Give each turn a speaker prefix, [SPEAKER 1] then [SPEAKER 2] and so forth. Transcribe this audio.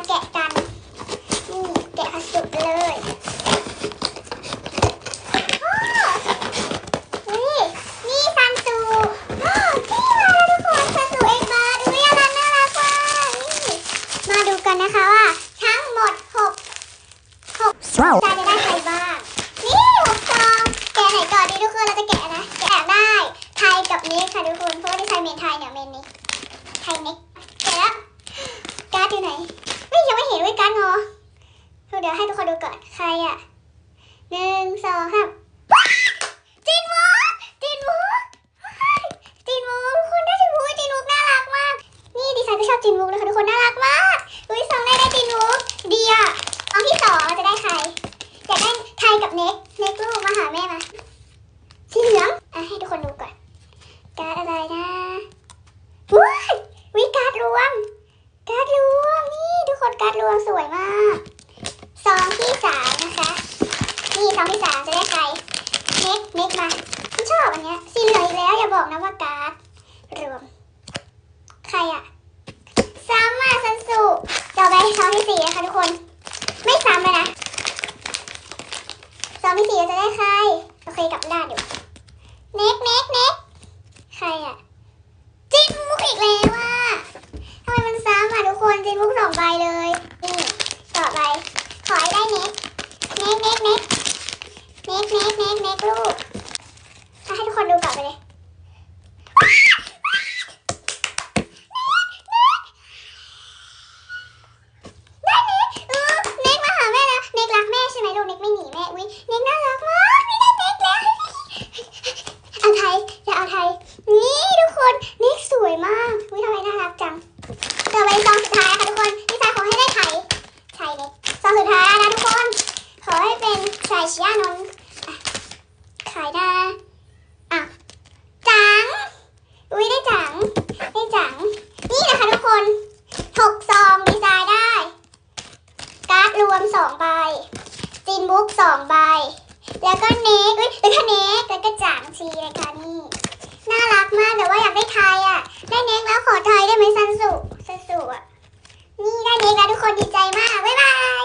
[SPEAKER 1] นแกะกัน นี่แกะสุดเลยนะคะว่าทั้งหมดหกหกจะได้ใครบ้าง นี่หกซองแกไหนก่อนดีทุกคนเราจะแกะนะ แกะได้ไทยกับเน็กค่ะทุกคน เพราะว่าที่ไทยเมนไทยเนี่ยเมนน็กไทยเน็ก คนดูก่อน ใครอะหนึ่งสองสามจินวูจินวูจินวูทุกคนได้จินวูจินวูน่ารักมาก นี่ดิฉันก็ชอบจินวูนะคะทุกคนน่ารักมากอุ้ยสองได้ได้จินวูดีอะน้องที่สองจะได้ใครอยากได้ไทยกับเน็กเน็กลูกมาหาแม่มาสีเหลืองอะให้ทุกคนดูก่อนการ์ดอะไรนะว้ายวิการ์ดรวมการ์ดรวมนี่ทุกคนการ์ดรวมสวยมาก ซองที่สามนะคะนี่ซองที่สามจะได้ใครเน็กเน็กมาฉันชอบอันเนี้ยสีเหลืองอีกแล้วอย่าบอกนะว่าการ์ดรวม ใครอะซ้ำมาซันสุต่อไปซองที่สี่นะคะทุกคน ไม่ซ้ำเลยนะซองที่สี่จะได้ใครโอเคกลับด้านอยู่เน็กเน็กเน็กใครอะจินมุกอีกแล้วอะทำไมมันซ้ำอะทุกคนจินมุกสองใบเลย อุ้ยเน็กน่ารักมากนี่ได้เน็กแล้วเอาไทยจะเอาไทย นี่ทุกคนนี่สวยมากวิทำไมน่ารักจังต่อไปซองสุดท้ายค่ะทุกคนพี่สายขอให้ได้ไทยไทยเลยซองสุดท้ายนะทุกคน ขอให้เป็นสายชิยานนท์อะขายได้อะจัง อุ้ยได้จัง ได้จัง นี่นะคะทุกคนหกซองดีไซน์ได้ การ์ดรวมสองใบ จีนบุ๊กสองใบ แล้วก็เน็กเอ้ยแล้วก็เน็กแล้วก็จางชีเลยค่ะนี่ น่ารักมากแต่ว่าอยากได้ไทยอะ ได้เน็กแล้วขอไทยได้ไหมซันสุซันสุอะ นี่ได้เน็กแล้วทุกคนดีใจมาก บ๊ายบาย